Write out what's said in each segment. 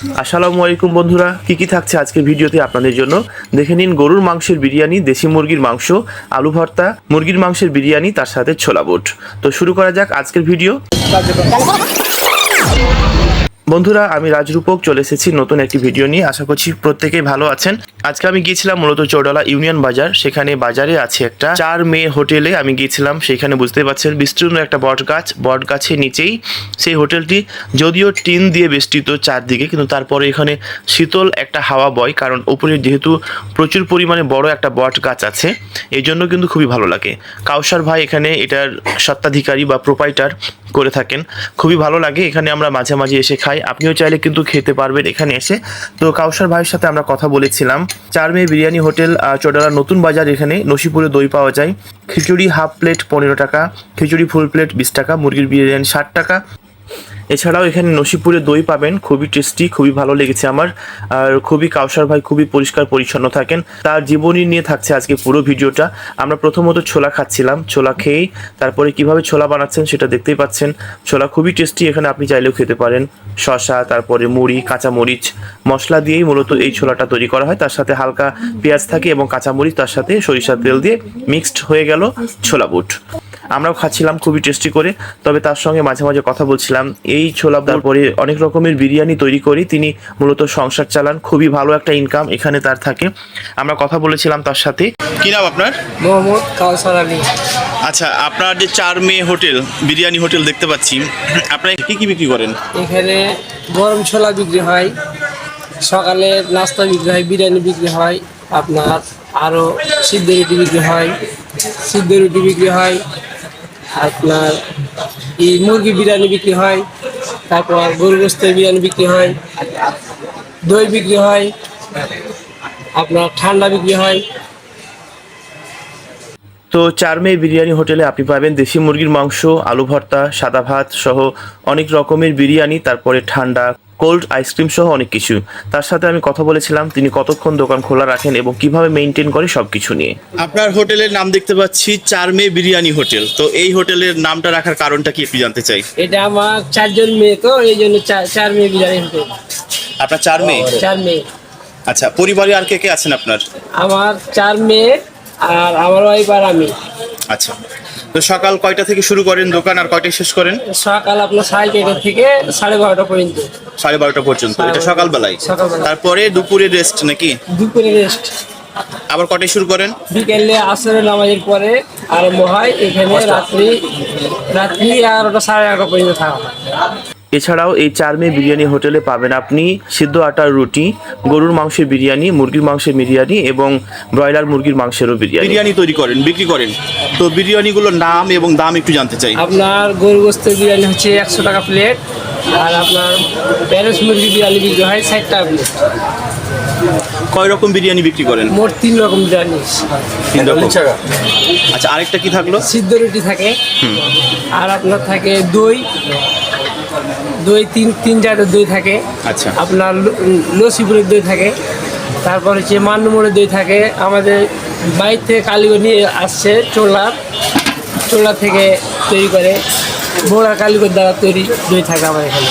আসসালামু আলাইকুম বন্ধুরা, কি কি থাকছে আজকের ভিডিওতে আপনাদের জন্য? দেখে নিন গরুর মাংসের বিরিয়ানি, দেশি মুরগির মাংস, আলু ভর্তা, মুরগির মাংসের বিরিয়ানি, তার সাথে ছোলা বুট। তো শুরু করা যাক আজকের ভিডিও। বন্ধুরা, আমি রাজরূপক চলে এসেছি নতুন একটি ভিডিও নিয়ে। আশা করছি প্রত্যেকেই ভালো আছেন। আজকে আমি গিয়েছিলাম মূলত চৌডালা ইউনিয়ন বাজার। সেখানে বাজারে আছে একটা চার মে হোটেলে আমি গিয়েছিলাম। সেখানে বুঝতে পারছেন বিস্তীর্ণ একটা বট গাছ বট গাছের নিচেই সেই হোটেলটি, যদিও টিন দিয়ে বেষ্টিত চারদিকে, কিন্তু তারপরে এখানে শীতল একটা হাওয়া বয়, কারণ উপরে যেহেতু প্রচুর পরিমাণে বড় একটা বট গাছ আছে এই জন্য কিন্তু খুবই ভালো লাগে। কাউসার ভাই এখানে এটার সত্ত্বাধিকারী বা প্রোপাইটার করে থাকেন। খুবই ভালো লাগে, এখানে আমরা মাঝে মাঝে এসে খাই। আপনিও চাইলে কিন্তু খেতে পারবেন এখানে এসে। তো কাউসার ভাইয়ের সাথে আমরা কথা বলেছিলাম। চার মে বিরিয়ানি হোটেল চোডালা নতুন বাজার এখানে, নসিপুরে দই পাওয়া যায়। খিচুড়ি হাফ প্লেট পনেরো টাকা, খিচুড়ি ফুল প্লেট বিশ টাকা, মুরগির বিরিয়ানি ষাট টাকা। এছাড়াও এখানে নসিপুরে দই পাবেন, খুবই টেস্টি খুবই ভালো লেগেছে আমার। আর খুবই কাউসার ভাই খুবই পরিষ্কার পরিচ্ছন্ন থাকেন। তার জীবনী নিয়ে থাকছে আজকে পুরো ভিডিওটা। আমরা প্রথমত ছোলা খাচ্ছিলাম, ছোলা খেয়েই তারপরে কীভাবে ছোলা বানাচ্ছেন সেটা দেখতেই পাচ্ছেন। ছোলা খুবই টেস্টি এখানে আপনি চাইলেও খেতে পারেন। শশা তারপরে মুড়ি কাঁচা মরিচ মশলা দিয়েই মূলত এই ছোলাটা তৈরি করা হয়। তার সাথে হালকা পেঁয়াজ থাকে এবং কাঁচা মরিচ তার সাথে সরিষার তেল দিয়ে মিক্সড হয়ে গেল ছোলা বুট। আমরাও খাচ্ছিলাম খুবই টেস্টি করে। তবে তার সঙ্গে মাঝে মাঝে কথা বলছিলাম। এই ছোলা তারপরে অনেক রকমের বিরিয়ানি তৈরি করি। তিনি মূলত সংসার চালান খুবই ভালো একটা ইনকাম এখানে তার থাকে। আমরা কথা বলেছিলাম তার সাথে। কি নাম আপনার? মোহাম্মদ কাউসার আলী। আচ্ছা আপনার যে চার মে হোটেল বিরিয়ানি হোটেল দেখতে পাচ্ছি আপনার কি কি বিক্রি করেন? এখানে গরম ছোলা বিক্রি হয় সকালে নাস্তা বিক্রি হয় বিরিয়ানি বিক্রি হয় আপনার আরও সিদ্ধ রুটি বিক্রি হয় সিদ্ধ রুটি বিক্রি হয় আপনার এই মুরগি বিরিয়ানি বিক্রি হয়, তারপর গরু গোস্তের বিরিয়ানি বিক্রি হয়, দই বিক্রি হয়, আপনার ঠান্ডা বিক্রি হয়। তো চার মে বিরিয়ানি হোটেলে আপনি পাবেন দেশি মুরগির মাংস, আলু ভর্তা, সাদা ভাত সহ অনেক রকমের বিরিয়ানি, তারপরে ঠান্ডা কোল্ড আইসক্রিম সহ অনেক কিছু। তার সাথে আমি কথা বলেছিলাম তিনি কতক্ষণ দোকান খোলা রাখেন এবং কীভাবে মেনটেন করে সব কিছু নিয়ে। আপনার হোটেলের নাম দেখতে পাচ্ছি চার মে বিরিয়ানি হোটেল। তো এই হোটেলের নামটা রাখার কারণটা কি একটু জানতে চাই? এটা আমার চারজন মেয়ে তো এই জন্য চার চার মেয়ে বিরিয়ানি হোটেল। আপনার চার মেয়ে চার মেয়ে আচ্ছা পরিবারে আর কে কে আছেন আপনার? আমার চার মেয়ে আর আমার ওয়াইফ আর আমি। আচ্ছা। তো সকাল কয়টা থেকে শুরু করেন দোকান আর কয়টায় শেষ করেন? সকাল আপনার সাড়ে চারটা থেকে সাড়ে বারোটা পর্যন্ত। সাড়ে বারোটা পর্যন্ত এটা সকালবেলায়? সকালবেলা। তারপরে দুপুরে রেস্ট নাকি? দুপুরে রেস্ট আবার কটায় শুরু করেন? বিকেলে আসরের নামাজের পরে আরম্ভ হয় এখানে রাত্রি রাত্রি এগারোটা সাড়ে এগারোটা পর্যন্ত থাকা হয়। এছাড়াও এই চার মে বিরিয়ানি হোটেলে পাবেন আপনি সিদ্ধ আটার রুটি গরুর মাংসের বিরিয়ানি মুরগির মাংসের বিরিয়ানি এবং ব্রয়লার মুরগির মাংসেরও বিরিয়ানি। বিরিয়ানি তৈরি করেন বিক্রি করেন। তো বিরিয়ানিগুলোর নাম এবং দাম একটু জানতে চাই। আপনার গরু গোস্তের বিরিয়ানি হচ্ছে একশো টাকা প্লেট আর আপনার প্যারেস মুরগি বিরিয়ানি বিক্রি হয় ষাট টাকা প্লেট। কয় রকম বিরিয়ানি বিক্রি করেন? মোট তিন রকম বিরিয়ানি। তিন রকম। আচ্ছা আরেকটা কি থাকল? সিদ্ধ রুটি থাকে আর আপনার থাকে দই দই তিন তিন জাতের দই থাকে। আচ্ছা। আপনার লসিপুরের দই থাকে। তারপর হচ্ছে মান্নমোড়ের দই থাকে। আমাদের বাইর থেকে কালীগঞ্জ নিয়ে আসছে চোলার চোলা থেকে তৈরি করে। বোড়া কালীগঞ্জ দ্বারা তৈরি দই থাকে আমার এখানে।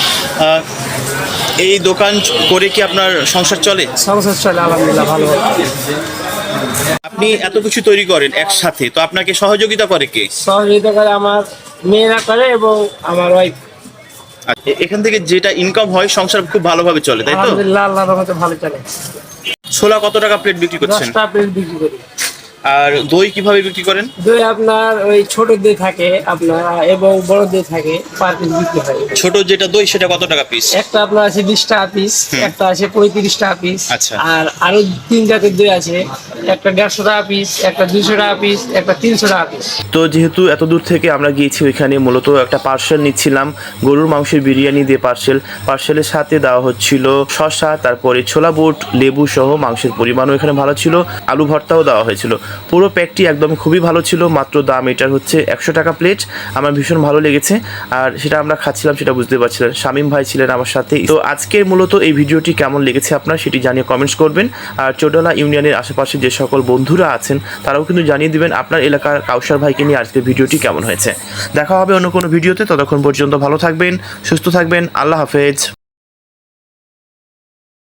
এই দোকান করে কি আপনার সংসার চলে? সংসার চলে আলহামদুলিল্লাহ ভালো। আপনি এত কিছু তৈরি করেন একসাথে তো আপনাকে সহযোগিতা করে কে? সহযোগিতা করে আমার মেয়েরা করে এবং আমার ওয়াইফ এখান থেকে যেটা ইনকাম হয় সংসার খুব ভালোভাবে চলে তাই তো? আলহামদুলিল্লাহ আল্লাহর রহমতে ভালো চলে। ছোলা কত টাকা প্লেট বিক্রি করছেন? দশটা প্লেট বিক্রি করি। আর দই কীভাবে বিক্রি করেন? দই আপনার ওই ছোট দই থাকে আপনার এবং বড় দই থাকে পার পিস বিক্রি হয়। ছোট যেটা দই সেটা কত টাকা পিস একটা আপনার আছে বিশ টাকা পিস একটা আছে পঁয়ত্রিশ টাকা পিস আচ্ছা। আর আরও তিন জাতের দই আছে। একটা দেড়শো টাকা পিস একটা দুশো টাকা পিস একটা তিনশো টাকা পিস তো যেহেতু এত দূর থেকে আমরা গিয়েছি ওইখানে মূলত একটা পার্সেল নিচ্ছিলাম গরুর মাংসের বিরিয়ানি দিয়ে পার্সেল। পার্সেলের সাথে দেওয়া হচ্ছিল শসা তারপরে ছোলা বুট লেবু সহ মাংসের পরিমাণও এখানে ভালো ছিল আলু ভর্তাও দেওয়া হয়েছিল। পুরো প্যাকটি একদম খুবই ভালো ছিল, মাত্র দাম এটার হচ্ছে একশো টাকা প্লেট আমার ভীষণ ভালো লেগেছে, আর সেটা আমরা খাচ্ছিলাম সেটা বুঝতে পারছিলেন। শামীম ভাই ছিলেন আমার সাথে। তো আজকের মূলত এই ভিডিওটি কেমন লেগেছে আপনার সেটি জানিয়ে কমেন্টস করবেন। আর চোডলা ইউনিয়নের আশেপাশে যে সকল বন্ধুরা আছেন, তারাও কিন্তু জানিয়ে দিবেন আপনার এলাকার কাউসার ভাইকে নিয়ে আজকের ভিডিওটি কেমন হয়েছে। দেখা হবে অন্য কোনো ভিডিওতে, ততক্ষণ পর্যন্ত ভালো থাকবেন, সুস্থ থাকবেন, আল্লাহ হাফেজ।